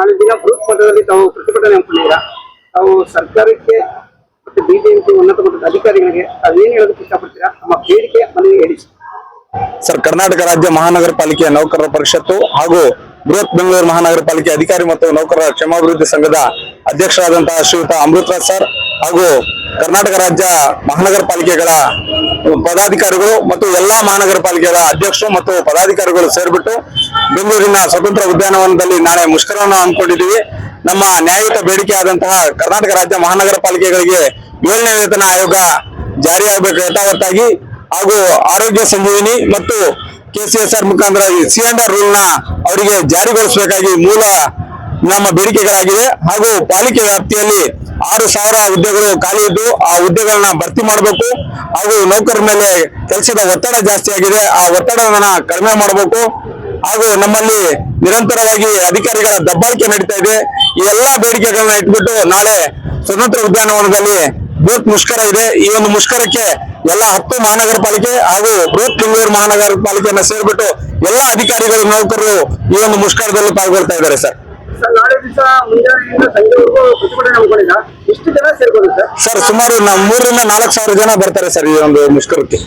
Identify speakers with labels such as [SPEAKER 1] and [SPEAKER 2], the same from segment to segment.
[SPEAKER 1] ನಾಳೆ ದಿನ ಬೃಹತ್ ಮಟ್ಟದಲ್ಲಿ ತಾವು ಪ್ರತಿಭಟನೆ ಹಮ್ಮಿಕೊಂಡಿದ್ದೀರಾ ತಾವು ಸರ್ಕಾರಕ್ಕೆ ಮತ್ತು ಬಿಬಿಎಂಪಿ ಉನ್ನತ ಮಟ್ಟದ ಅಧಿಕಾರಿಗಳಿಗೆ ಅದೇನು ಹೇಳೋದಕ್ಕೆ ಇಷ್ಟಪಡ್ತೀರಾ? ನಮ್ಮ ಬೇಡಿಕೆ ಮನವಿ ಹೇಳಿ
[SPEAKER 2] ಸರ್, ಕರ್ನಾಟಕ ರಾಜ್ಯ ಮಹಾನಗರ ಪಾಲಿಕೆಯ ನೌಕರರ ಪರಿಷತ್ತು ಹಾಗೂ ಬೃಹತ್ ಬೆಂಗಳೂರು ಮಹಾನಗರ ಪಾಲಿಕೆ ಅಧಿಕಾರಿ ಮತ್ತು ನೌಕರರ ಕ್ಷೇಮಾಭಿವೃದ್ಧಿ ಸಂಘದ ಅಧ್ಯಕ್ಷರಾದಂತಹ ಶ್ರೀಯುತ ಅಮೃತರಾಜ್ ಸರ್ ಹಾಗೂ ಕರ್ನಾಟಕ ರಾಜ್ಯ ಮಹಾನಗರ ಪಾಲಿಕೆಗಳ ಪದಾಧಿಕಾರಿಗಳು ಮತ್ತು ಎಲ್ಲಾ ಮಹಾನಗರ ಪಾಲಿಕೆಗಳ ಅಧ್ಯಕ್ಷರು ಮತ್ತು ಪದಾಧಿಕಾರಿಗಳು ಸೇರ್ಬಿಟ್ಟು ಬೆಂಗಳೂರಿನ ಸ್ವತಂತ್ರ ಉದ್ಯಾನವನದಲ್ಲಿ ನಾಳೆ ಮುಷ್ಕರವನ್ನು ಹಮ್ಮಿಕೊಂಡಿದ್ದೀವಿ. ನಮ್ಮ ನ್ಯಾಯಯುತ ಬೇಡಿಕೆ ಆದಂತಹ ಕರ್ನಾಟಕ ರಾಜ್ಯ ಮಹಾನಗರ ಪಾಲಿಕೆಗಳಿಗೆ ಏಳನೇ ವೇತನ ಆಯೋಗ ಜಾರಿಯಾಗಬೇಕು ಯಥಾವತ್ತಾಗಿ ಹಾಗೂ ಆರೋಗ್ಯ ಸಂಜೀವಿನಿ ಮತ್ತು ಕೆಸಿಎಸ್ಆರ್ ಮುಖಾಂತರ ಸಿ ಅಂಡ್ ಆರ್ ರೂಲ್ನ ಅವರಿಗೆ ಜಾರಿಗೊಳಿಸಬೇಕಾಗಿ ಮೂಲ ನಮ್ಮ ಬೇಡಿಕೆಗಳಾಗಿದೆ ಹಾಗೂ ಪಾಲಿಕೆ ವ್ಯಾಪ್ತಿಯಲ್ಲಿ ಆರು ಸಾವಿರ ಹುದ್ದೆಗಳು ಖಾಲಿ ಇದ್ದು ಆ ಹುದ್ದೆಗಳನ್ನ ಭರ್ತಿ ಮಾಡಬೇಕು ಹಾಗೂ ನೌಕರರ ಮೇಲೆ ಕೆಲಸದ ಒತ್ತಡ ಜಾಸ್ತಿ ಆಗಿದೆ. ಆ ಒತ್ತಡವನ್ನ ಕಡಿಮೆ ಮಾಡಬೇಕು ಹಾಗೂ ನಮ್ಮಲ್ಲಿ ನಿರಂತರವಾಗಿ ಅಧಿಕಾರಿಗಳ ದಬ್ಬಾಳಿಕೆ ನಡೀತಾ ಇದೆ. ಈ ಎಲ್ಲಾ ಬೇಡಿಕೆಗಳನ್ನ ಇಟ್ಬಿಟ್ಟು ನಾಳೆ ಸ್ವತಂತ್ರ ಉದ್ಯಾನವನದಲ್ಲಿ ಬೃಹತ್ ಮುಷ್ಕರ ಇದೆ. ಈ ಒಂದು ಮುಷ್ಕರಕ್ಕೆ ಎಲ್ಲ ಹತ್ತು ಮಹಾನಗರ ಪಾಲಿಕೆ ಹಾಗೂ ಬೃಹತ್ ಬೆಂಗಳೂರು ಮಹಾನಗರ ಪಾಲಿಕೆಯನ್ನ ಸೇರ್ಬಿಟ್ಟು ಎಲ್ಲಾ ಅಧಿಕಾರಿಗಳು ನೌಕರರು ಈ ಒಂದು ಮುಷ್ಕರದಲ್ಲಿ ಪಾಲ್ಗೊಳ್ತಾ ಇದ್ದಾರೆ ಸರ್.
[SPEAKER 1] ನಾಳೆ ದಿವಸ ಮುಂಜಾನೆಯಿಂದ ಸಂಜೆವರೆಗೂ ಪ್ರತಿಭಟನೆ ಎಷ್ಟು ಜನ ಸೇರ್ಬೋದು ಸರ್?
[SPEAKER 2] ಸರ್ ಸುಮಾರು ನಾವು ಮೂರರಿಂದ ನಾಲ್ಕು ಸಾವಿರ ಜನ ಬರ್ತಾರೆ ಸರ್ ಈ ಒಂದು ಮುಷ್ಕರಕ್ಕೆ.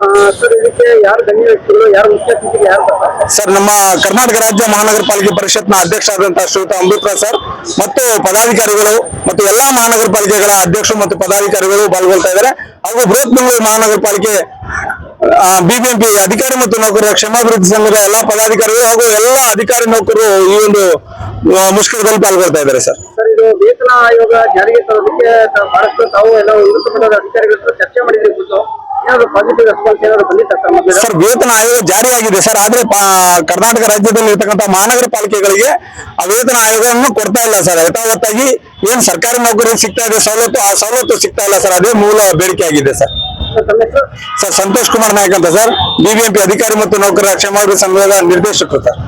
[SPEAKER 1] ಆ, ಸರ್ ಇದಕ್ಕೆ ಯಾರು ಗಣ್ಯ ವ್ಯಕ್ತಿಗಳು ಯಾರು ಮುಖ್ಯ ಅತಿಥಿಗಳು ಯಾರು ಬರ್ತಾರೆ?
[SPEAKER 2] ಸರ್ ನಮ್ಮ ಕರ್ನಾಟಕ ರಾಜ್ಯ ಮಹಾನಗರ ಪಾಲಿಕೆ ಪರಿಷತ್ನ ಅಧ್ಯಕ್ಷರಾದಂತಹ ಶ್ರೀಯುತ ಅಮೃತರಾಜ್ ಸರ್ ಮತ್ತು ಪದಾಧಿಕಾರಿಗಳು ಮತ್ತು ಎಲ್ಲಾ ಮಹಾನಗರ ಪಾಲಿಕೆಗಳ ಅಧ್ಯಕ್ಷರು ಮತ್ತು ಪದಾಧಿಕಾರಿಗಳು ಪಾಲ್ಗೊಳ್ತಾ ಇದ್ದಾರೆ. ಹಾಗೂ ಬೃಹತ್ ಬೆಂಗಳೂರು ಮಹಾನಗರ ಪಾಲಿಕೆ ಬಿಬಿಎಂಪಿ ಅಧಿಕಾರಿ ಮತ್ತು ನೌಕರರ ಕ್ಷೇಮಾಭಿವೃದ್ಧಿ ಸಂಘದ ಎಲ್ಲಾ ಪದಾಧಿಕಾರಿಗಳು ಹಾಗೂ ಎಲ್ಲಾ ಅಧಿಕಾರಿ ನೌಕರರು ಈ ಒಂದು ಮುಷ್ಕರದಲ್ಲಿ ಪಾಲ್ಗೊಳ್ತಾ ಇದ್ದಾರೆ ಸರ್.
[SPEAKER 1] ಸರ್ ಇದು ವೇತನ ಆಯೋಗ ಜಾರಿಗೆ ತರೋದಕ್ಕೆ ಬಹಳಷ್ಟು ತಾವು ಎಲ್ಲ ಉನ್ನತ ಮಟ್ಟದ ಅಧಿಕಾರಿಗಳ ಹತ್ರ ಚರ್ಚೆ ಮಾಡಿದ್ರೆ ಕುರಿತು ಏನಾದ್ರು ಪಾಸಿಟಿವ್ ರೆಸ್ಪಾನ್ಸ್ ಏನಾದ್ರು ಬಂದಿತ್ತ ಸರ್
[SPEAKER 2] ವೇತನ ಆಯೋಗ ಜಾರಿಯಾಗಿದೆ ಸರ್ ಆದ್ರೆ ಕರ್ನಾಟಕ ರಾಜ್ಯದಲ್ಲಿ ಇರ್ತಕ್ಕಂಥ ಮಹಾನಗರ ಪಾಲಿಕೆಗಳಿಗೆ ಆ ವೇತನ ಆಯೋಗವನ್ನು ಕೊಡ್ತಾ ಇಲ್ಲ ಸರ್. ಯಥಾವತ್ತಾಗಿ ಏನ್ ಸರ್ಕಾರಿ ನೌಕರಿ ಸಿಗ್ತಾ ಇದೆ ಸವಲತ್ತು ಆ ಸವಲತ್ತು ಸಿಗ್ತಾ ಇಲ್ಲ ಸರ್. ಅದೇ ಮೂಲ ಬೇಡಿಕೆ ಆಗಿದೆ ಸರ್. ಸರ್ ಸಂತೋಷ್ ಕುಮಾರ್ ನಾಯಕ್ ಅಂತ ಸರ್. ಬಿಬಿಎಂಪಿ ಅಧಿಕಾರಿ ಮತ್ತು ನೌಕರರ ಕ್ಷೇಮಾಭಿವೃದ್ಧಿ ಸಂಘದ ನಿರ್ದೇಶಕರು ಸರ್.